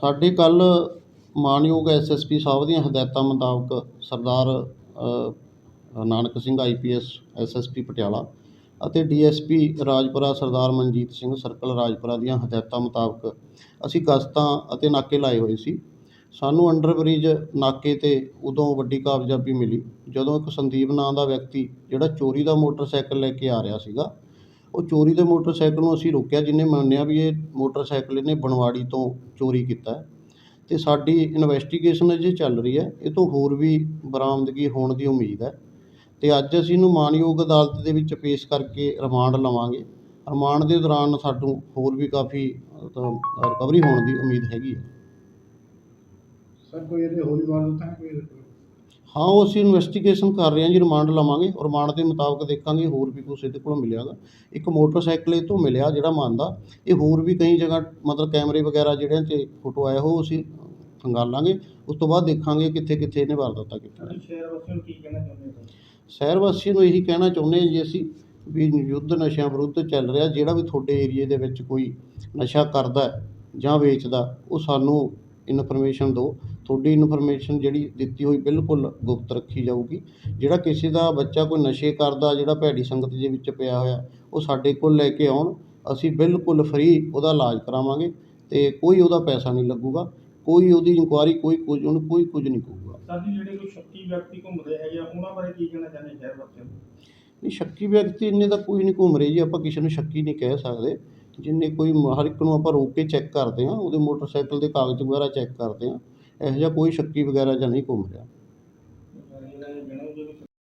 ਸਾਡੇ ਕੱਲ ਮਾਨਯੋਗ ਪੀ ਸਾਹਿਬ ਦੀਆਂ ਹਦਾਇਤਾਂ ਮੁਤਾਬਕ ਸਰਦਾਰ ਨਾਨਕ ਸਿੰਘ ਆਈਪੀਐਸ ਪੀ ਪਟਿਆਲਾ ਅਤੇ D S P Rajpura Sardar Manjit Singh circle Rajpura ਦੀਆਂ ਹਦਾਇਤਾਂ ਮੁਤਾਬਕ ਅਸੀਂ ਗਸ਼ਤਾਂ ਅਤੇ ਨਾਕੇ ਲਾਏ ਹੋਏ ਸੀ। ਸਾਨੂੰ ਅੰਡਰ ਬ੍ਰਿਜ ਨਾਕੇ ਤੇ ਉਦੋਂ ਵੱਡੀ ਕਾਮਯਾਬੀ ਮਿਲੀ ਜਦੋਂ ਇੱਕ ਸੰਦੀਪ ਨਾਂ ਦਾ ਵਿਅਕਤੀ ਜਿਹੜਾ ਚੋਰੀ ਦਾ ਮੋਟਰਸਾਈਕਲ ਲੈ ਕੇ ਆ ਰਿਹਾ ਸੀਗਾ। ਉਹ ਚੋਰੀ ਦੇ ਮੋਟਰਸਾਈਕਲ ਨੂੰ ਅਸੀਂ ਰੋਕਿਆ ਜਿਹਨੇ ਮੰਨਿਆ ਵੀ ਇਹ ਮੋਟਰਸਾਈਕਲ ਇਹਨੇ ਬਨਵਾੜੀ ਤੋਂ ਚੋਰੀ ਕੀਤਾ ਅਤੇ ਸਾਡੀ ਇਨਵੈਸਟੀਗੇਸ਼ਨ ਅਜੇ ਚੱਲ ਰਹੀ ਹੈ। ਇਹ ਤੋਂ ਹੋਰ ਵੀ ਬਰਾਮਦਗੀ ਹੋਣ ਦੀ ਉਮੀਦ ਹੈ। ਅਤੇ ਅੱਜ ਅਸੀਂ ਇਹਨੂੰ ਮਾਣਯੋਗ ਅਦਾਲਤ ਦੇ ਵਿੱਚ ਪੇਸ਼ ਕਰਕੇ ਰਿਮਾਂਡ ਲਵਾਂਗੇ। ਰਿਮਾਂਡ ਦੇ ਦੌਰਾਨ ਸਾਨੂੰ ਹੋਰ ਵੀ ਕਾਫੀ ਰਿਕਵਰੀ ਹੋਣ ਦੀ ਉਮੀਦ ਹੈਗੀ ਹੈ। ਸਰ, ਕੋਈ ਇਹਦੇ ਹੋਰ ਵੀ ਵਾਰਦਾਤਾਂ ਕੋਈ ਹਾਂ ਉਹ ਅਸੀਂ ਇਨਵੈਸਟੀਗੇਸ਼ਨ ਕਰ ਰਹੇ ਹਾਂ ਜੀ ਰਿਮਾਂਡ ਲਵਾਂਗੇ ਔਰ ਰਿਮਾਂਡ ਦੇ ਮੁਤਾਬਕ ਦੇਖਾਂਗੇ ਹੋਰ ਵੀ ਕੁਛ ਇਹਦੇ ਕੋਲੋਂ ਮਿਲਿਆਗਾ। ਇੱਕ ਮੋਟਰਸਾਈਕਲ ਇਹ ਤੋਂ ਮਿਲਿਆ ਜਿਹੜਾ ਮੰਨਦਾ ਇਹ ਹੋਰ ਵੀ ਕਈ ਜਗ੍ਹਾ ਮਤਲਬ ਕੈਮਰੇ ਵਗੈਰਾ ਜਿਹੜਿਆਂ 'ਤੇ ਫੋਟੋ ਆਇਆ ਉਹ ਅਸੀਂ ਖੰਗਾਲਾਂਗੇ ਉਸ ਤੋਂ ਬਾਅਦ ਦੇਖਾਂਗੇ ਕਿੱਥੇ ਕਿੱਥੇ ਇਹਨੇ ਵਾਰਦਾਤਾਂ ਕੀਤੀਆਂ ਸ਼ਹਿਰ ਵਾਸੀਆਂ ਨੂੰ ਕੀ ਕਹਿਣਾ ਚਾਹੁੰਦੇ ਹੋ ਸ਼ਹਿਰ ਵਾਸੀਆਂ ਨੂੰ ਇਹੀ ਕਹਿਣਾ ਚਾਹੁੰਦੇ ਹਾਂ ਜੀ ਅਸੀਂ ਵੀ ਯੁੱਧ ਨਸ਼ਿਆਂ ਵਿਰੁੱਧ ਚੱਲ ਰਿਹਾ ਜਿਹੜਾ ਵੀ ਤੁਹਾਡੇ ਏਰੀਏ ਦੇ ਵਿੱਚ ਕੋਈ ਨਸ਼ਾ ਕਰਦਾ ਹੈ ਜਾਂ ਵੇਚਦਾ ਉਹ ਸਾਨੂੰ ਇਨਫੋਰਮੇਸ਼ਨ ਦਿਓ। ਤੁਹਾਡੀ ਇਨਫੋਰਮੇਸ਼ਨ ਜਿਹੜੀ ਦਿੱਤੀ ਹੋਈ ਬਿਲਕੁਲ ਗੁਪਤ ਰੱਖੀ ਜਾਊਗੀ। ਜਿਹੜਾ ਕਿਸੇ ਦਾ ਬੱਚਾ ਕੋਈ ਨਸ਼ੇ ਕਰਦਾ ਜਿਹੜਾ ਭੈੜੀ ਸੰਗਤ ਦੇ ਵਿੱਚ ਪਿਆ ਹੋਇਆ ਉਹ ਸਾਡੇ ਕੋਲ ਲੈ ਕੇ ਆਉਣ। ਅਸੀਂ ਬਿਲਕੁਲ ਫ੍ਰੀ ਉਹਦਾ ਇਲਾਜ ਕਰਾਵਾਂਗੇ ਤੇ ਕੋਈ ਉਹਦਾ ਪੈਸਾ ਨਹੀਂ ਲੱਗੂਗਾ। ਕੋਈ ਉਹਦੀ ਇਨਕੁਆਇਰੀ ਕੋਈ ਕੁਝ ਉਹਨੂੰ ਕੋਈ ਕੁਝ ਨਹੀਂ ਕਹੂਗਾ। ਸਰ ਜੀ ਜਿਹੜੇ ਕੋਈ ਸ਼ੱਕੀ ਵਿਅਕਤੀ ਘੁੰਮਦੇ ਹੈਗੇ ਆ ਉਹਨਾਂ ਬਾਰੇ ਕੀ ਕਹਿਣਾ ਚਾਹੁੰਦੇ ਸ਼ਹਿਰ ਵਾਸੀਆਂ ਨੂੰ? ਨਹੀਂ ਸ਼ੱਕੀ ਵਿਅਕਤੀ ਇੰਨੇ ਦਾ ਕੋਈ ਨਹੀਂ ਘੁੰਮ ਰਹੇ ਜੀ ਆਪਾਂ ਕਿਸੇ ਨੂੰ ਸ਼ੱਕੀ ਨਹੀਂ ਕਹਿ ਸਕਦੇ। ਜਿੰਨੇ ਕੋਈ ਹਰ ਇੱਕ ਨੂੰ ਆਪਾਂ ਰੋਕ ਕੇ ਚੈੱਕ ਕਰਦੇ ਹਾਂ, ਉਹਦੇ ਮੋਟਰਸਾਈਕਲ ਦੇ ਕਾਗਜ਼ ਵਗੈਰਾ ਚੈੱਕ ਕਰਦੇ ਹਾਂ, ਇਹੋ ਜਿਹਾ ਕੋਈ ਸ਼ੱਕੀ ਵਗੈਰਾ ਜਾਂ ਨਹੀਂ ਘੁੰਮ ਰਿਹਾ।